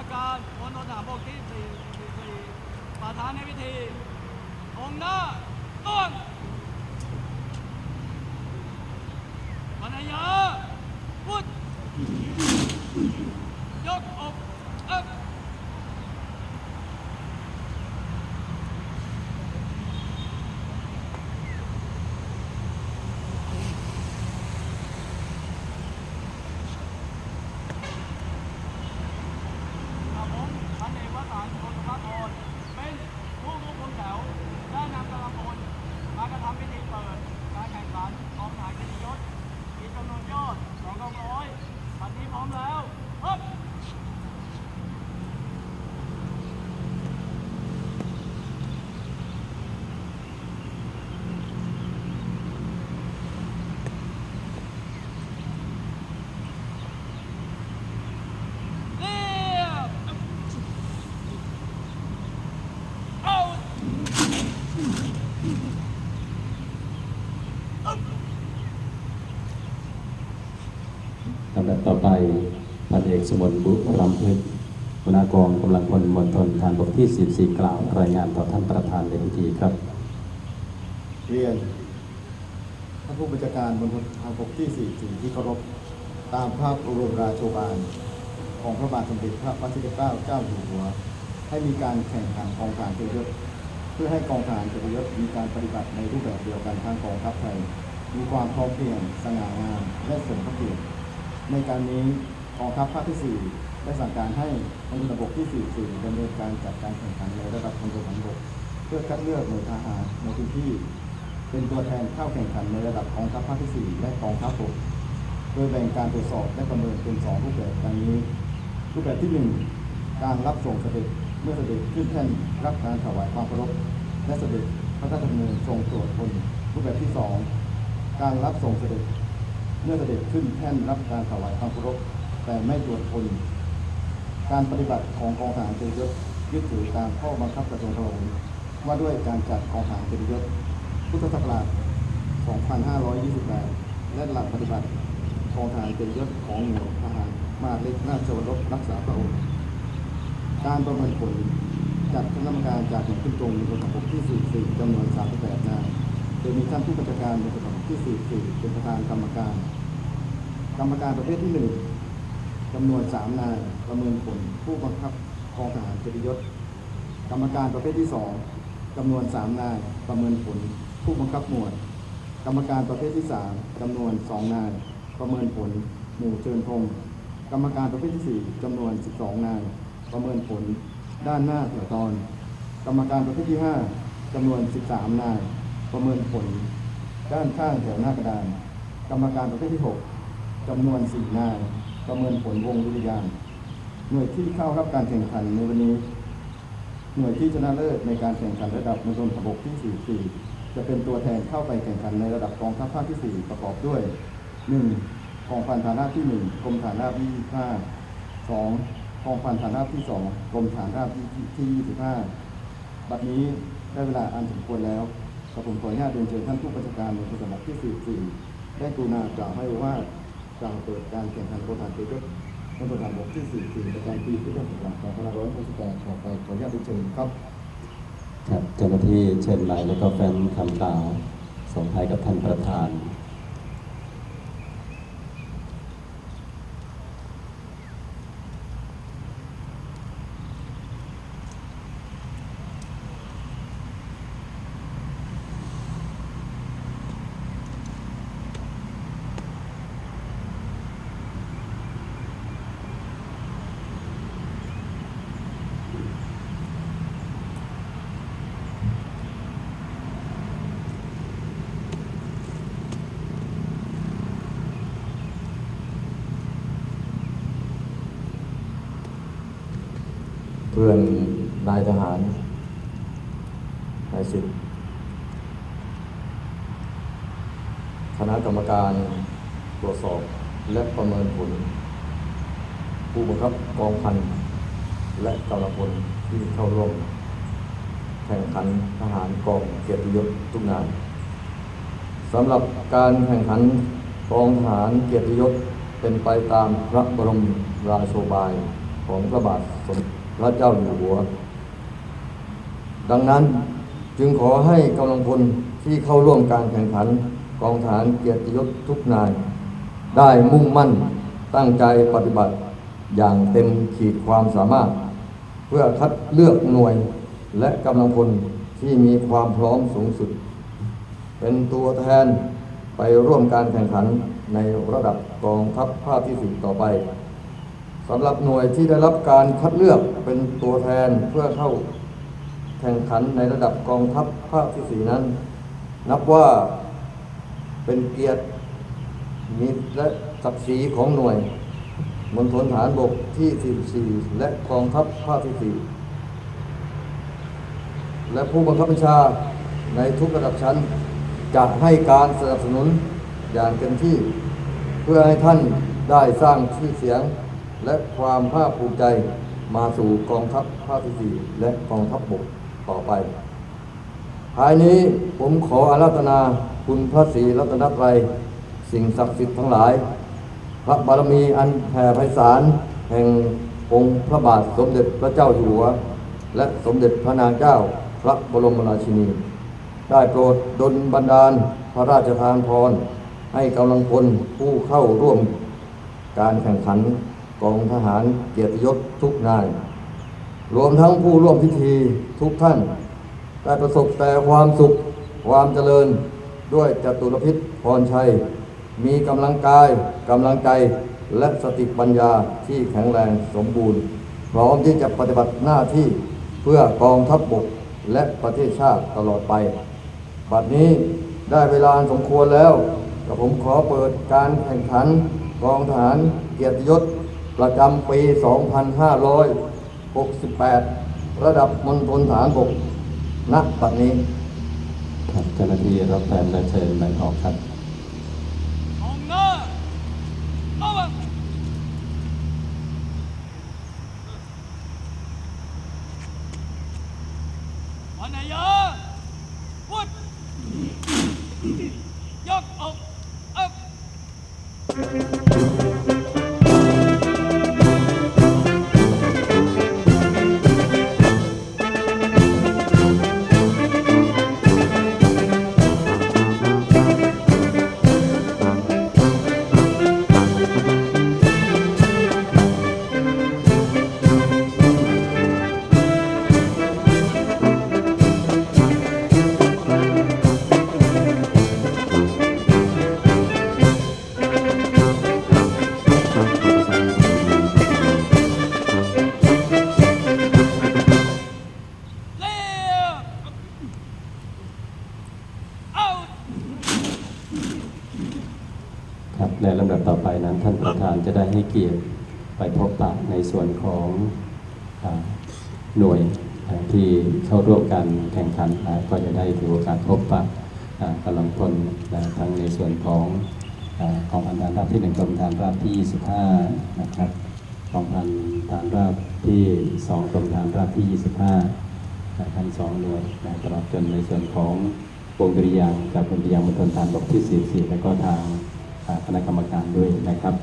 าการพลทหารบกที่สี่สี่ประธานในพิธี องค์หน้าต้นภรรยาพุทธยกอกเอ๊บ ครับผมพันเอกวสันต์โพธพพรเป็นผู้ควบคุมแถวได้นำกำลังพลมากระทำพิธีเปิดการแข่งขันกองถ่ายเกียรติยศมีจำนวนยอดสองกองร้อยพันนี้พร้อมแล้วครับ เรียบเอา ลำดับต่อไปพันเอก สมนบุรำพึกษ์หัวหน้ากองกำลังพลมณฑลทารบกที่44กล่าว รายงานต่อท่านประธานในพิธีครับ เรียนท่านผู้บัญชาการบนทางบกที่ 44 ที่เคารพ ตามภาพบรมราโชบาล ของพระบาทสมเด็จพระวชิรเกล้าเจ้าอยู่หัว ให้มีการแข่งขันกองทหารเกียรติยศเพื่อให้กองทหารเกียรติยศมีการปฏิบัติในรูปแบบเดียวกันทางกองทัพไทยมีความพร้อมเพรียงสง่างามและสมพระเกียรติในการนี้ องทัพภาคที่ 4 ได้สั่งการให้มณฑลบกที่ 44ดำเนินการจัดการแข่งขันในระดับมณฑลฐานบกเพื่อคัดเลือกหน่วยทหารในพื้นที่ เป็นตัวแทนเข้าแข่งขันในระดับกองทัพภาคที่ 4 และกองทัพบกโดยแบ่งการตรวจสอบและประเมินเป็นสองรูปแบบดังนี้ รูปแบบที่หนึ่งการรับส่งเสด็จเมื่อเสด็จขึ้นแท่นรับการถวายความเคารพและเสด็จพระราชดำเนินทรงตรวจคนรูปแบบที่สองการรับส่งเสด็จเมื่อเสด็จขึ้นแท่นรับการถวายความเคารพ แต่ไม่ตรวจคนการปฏิบัติของกองทหารเกียรติยศยึดถือตามข้อบังคับกระทรวงกลาโหมว่าด้วยการจัดกองทหารเกียรติยศพุทธศักราช 2528 และหลักปฏิบัติกองทหารเกียรติยศของหน่วยทหารมาเล็กราชวรบรักษาพระองค์การประเมินผลจัดคณะกรรมการจากหน่วยขึ้นตรงในกองทับที่ 44จำนวน 38 นายโดยมีท่านผู้บัญชาการในกองทับที่ 44 เป็นประธานกรรมการ กรรมการประเภทที่ 1 จำนวน 3 นายประเมินผลผู้บังคับกองทหารเกียรติยศ กรรมการประเภทที่ 2จำนวน 3 นายประเมินผลผู้บังคับหมวด กรรมการประเภทที่ 3จำนวน 2 นายประเมินผลหมู่เชิญธงกรรมการประเภทที่ 4จำนวน 12 นายประเมินผลด้านหน้าแถวตอน กรรมการประเภทที่ 5จำนวน 13 นายประเมินผล ด้านข้างแถวหน้ากระดาน กรรมการประเภทที่ 6จำนวน 4 นาย ประเมินผลวงดุริยางหน่วยที่เข้ารับการแข่งขันในวันนี้ หน่วยที่ชนะเลิศในการแข่งขันระดับมณฑลทบกที่ 44 จะเป็นตัวแทนเข้าไปแข่งขันในระดับกองทัพภาคที่ 4 ประกอบด้วย 1. กองพันฐานราบที่ 1 กรมฐานราบที่25 2. กองพันฐานราบที่ 2 กรมฐานราบที่ที่ 25 บัดนี้ได้เวลาอันสมควรแล้วกระผมขออนุญาตเรียนเชิญท่านผู้บัญชาการมณฑลทบกที่ 44 ได้กรุณากล่าวให้ว่า กล่าวเปิดการแข่งขันโคทานเตยศมณฑลทหารบกที่ 44 ประจำปีพุทธศักราช2568ต่อไปขออนุญาตเรียนเชิญครับครับเจ้าหน้าที่เชิญหมายและก็แฟนคำกล่าวส่งท้ายกับท่านประธาน พื่อนนายทหารนายสิบคณะกรรมการตรวจสอบและประเมินผล ผู้บังคับกองพันและกำลังพลที่เข้าร่วม แข่งขันทหารกองเกียรติยศทุกนายสำหรับการแข่งขันกองทหารเกียรติยศเป็นไปตามพระบรมราโชบายของพระบาทสมเด็จ พระเจ้าอยู่หัว ดังนั้นจึงขอให้กำลังพลที่เข้าร่วมการแข่งขันกองทหารเกียรติยศทุกนาย ได้มุ่งมั่นตั้งใจปฏิบัติอย่างเต็มขีดความสามารถ เพื่อคัดเลือกหน่วยและกำลังพลที่มีความพร้อมสูงสุด เป็นตัวแทนไปร่วมการแข่งขันในระดับกองทัพภาคที่สิบต่อไป สำหรับหน่วยที่ได้รับการคัดเลือกเป็นตัวแทนเพื่อเข้าแข่งขันในระดับกองทัพภาคที่สี่นั้น นับว่าเป็นเกียรติมีและศักดิ์ศรีของหน่วยมณฑลฐานบกที่ 44 และกองทัพภาคที่ 4 และผู้บังคับบัญชาในทุกระดับชั้นจะให้การสนับสนุนอย่างเต็มที่ เพื่อให้ท่านได้สร้างชื่อเสียง และความภาคภูมิใจมาสู่กองทัพภาคที่4และกองทัพบกต่อไป ภายนี้ผมขออาราธนาคุณพระศรีรัตนตรัย สิ่งศักดิ์สิทธิ์ทั้งหลาย พระบารมีอันแผ่ไพศาลแห่งองค์พระบาทสมเด็จพระเจ้าอยู่หัว และสมเด็จพระนางเจ้าพระบรมราชินี ได้โปรดดลบันดาลพระราชทานพร ให้กำลังพลผู้เข้าร่วมการแข่งขัน กองทหารเกียรติยศทุกนาย รวมทั้งผู้ร่วมพิธีทุกท่าน ได้ประสบแต่ความสุขความเจริญด้วยจตุรพิษพรชัย มีกำลังกายกำลังใจและสติปัญญาที่แข็งแรงสมบูรณ์ พร้อมที่จะปฏิบัติหน้าที่เพื่อกองทัพบบกและประเทศชาติตลอดไป บัดนี้ได้เวลาสมควรแล้วกับผมขอเปิดการแข่งขันกองทหารเกียรติยศ ประจำปี 2568 ระดับมณฑลฐานบกณปัจจุบันนี้ครับเจ้าหน้าที่รับแทนและเชิญแบ่งออกครับ ประธานจะได้ให้เกียรติไปพบปะในส่วนของอหน่วยที่เข้าร่วมการแข่งขันก็จะได้ถือโอกาสพบปะกำลังพลทั้งในส่วนของอ่ากองพันฐานราบที่หนึ่งกองพันฐานราบที่ 25 นะครับกองพันฐานราบที่สองกองพันฐานราบที่ 25นะทั้งสองหน่วยตลอดจนในส่วนของวงดุริยางค์จากวงดุริยางมณฑลฐานบกที่ 44 และก็ทางคณะกรรมการด้วยนะครับ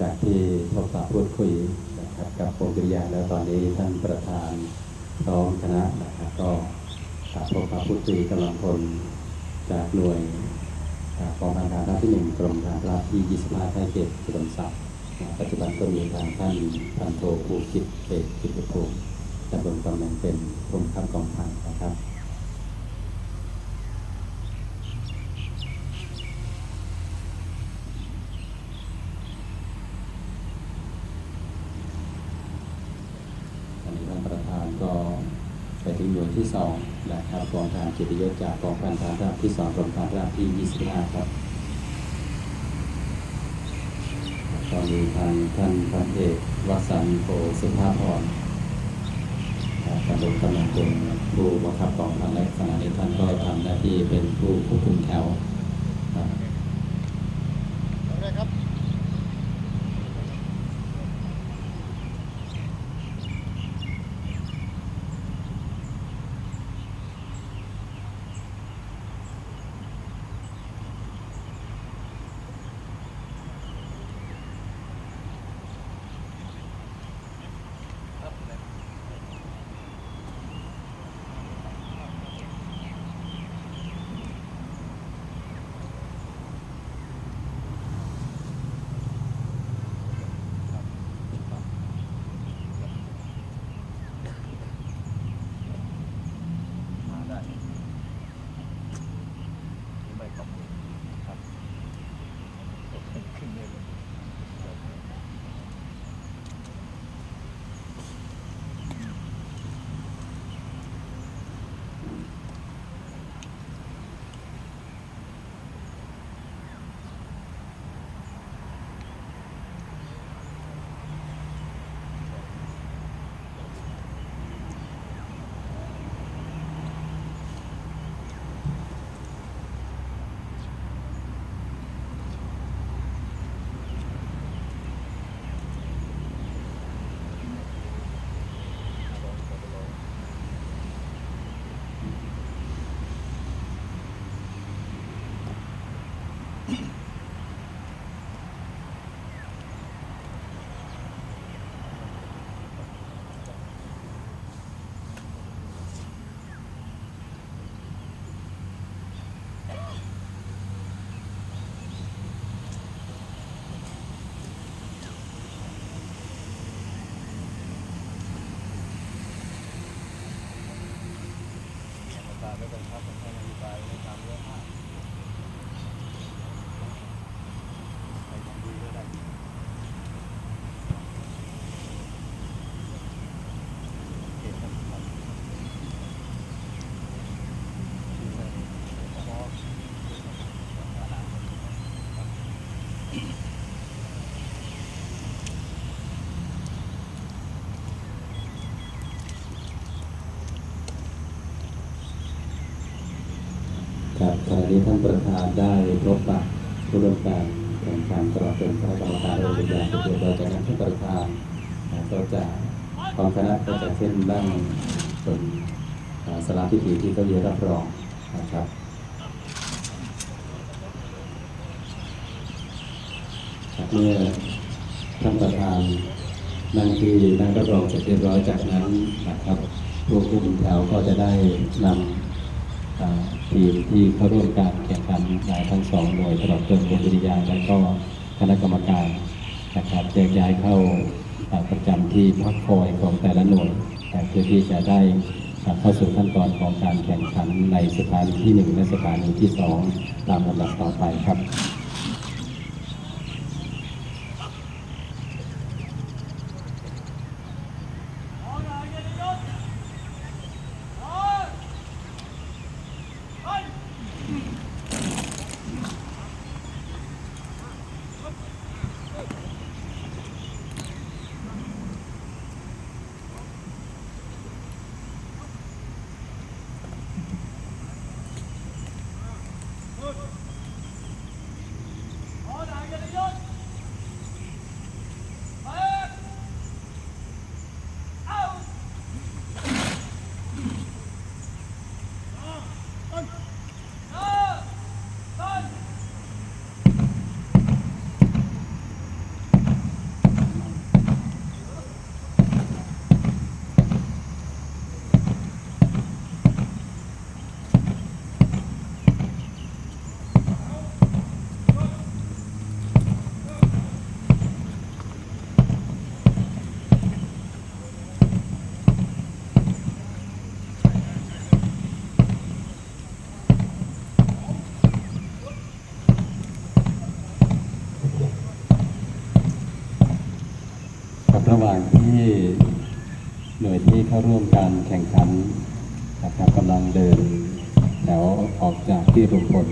จากที่พบปะพูดคุยนะครับกับพงกิริยาแล้วตอนนี้ท่านประธานร้อมคณะนะครับก็พบปะพูดคุยกำลังพลจากหน่วยกองพันทหารราบที่หนึ่งกรมทหารราบที่ 25ค่ายเขตสุรศักดิ์ปัจจุบันก็มีทางท่านพันโทภูคิดเอกกิติภูมิดำรงตำแหน่งเป็นผู้บังคับกองพันนะครับ อั นี้ท่านประธานก็ไปถึงหน่วยที่สองนะครับกองทารเกียรติยศจากกองพันทหารราบที่สองกรมทารราบที่25ครับตอนนี้ทางท่านพันเอกวสันต์โพสุภาพรกำลังตำแหน่งเป็นผู้บังคับกองพันและขณะนี้ท่านก็ทำหน้าที่เป็นผู้ควบคุมแถว นี้ท่านประธานได้พบปะผู้ร่วมการแข่งขันตลอดจนคณะกรรมการโรงเรียนเดียวเราจากนั้นท่านประธานอ่าก็จะพร้อมคณะก็จะขึ้นนั่งบนอ่าสลาพิธีที่เก็ยีรับรองนะครับเมื่อท่านประธานนั่งที่นั่งรับรองเสร็จเรียบร้อยจากนั้นนะครับผู้คุมแถวก็จะได้นำ ทีมที่เข้าร่วมการแข่งขันหลายทั้งสองหน่วยตลอดจนวิทยาและก็คณะกรรมการนะครับแยกย้ายเข้าประจำที่พักคอยของแต่ละหน่วยเพื่อที่จะได้เข้าสู่ขั้นตอนของการแข่งขันในสถานีที่หนึ่งและสถานีที่สองตามลำดับต่อไปครับ ขอทหารเกียรติยศขอไป ข ว่าง ที่หน่วยที่เข้าร่วมการแข่งขันนะครับกำลังเดินแถวออกจากที่รวมพล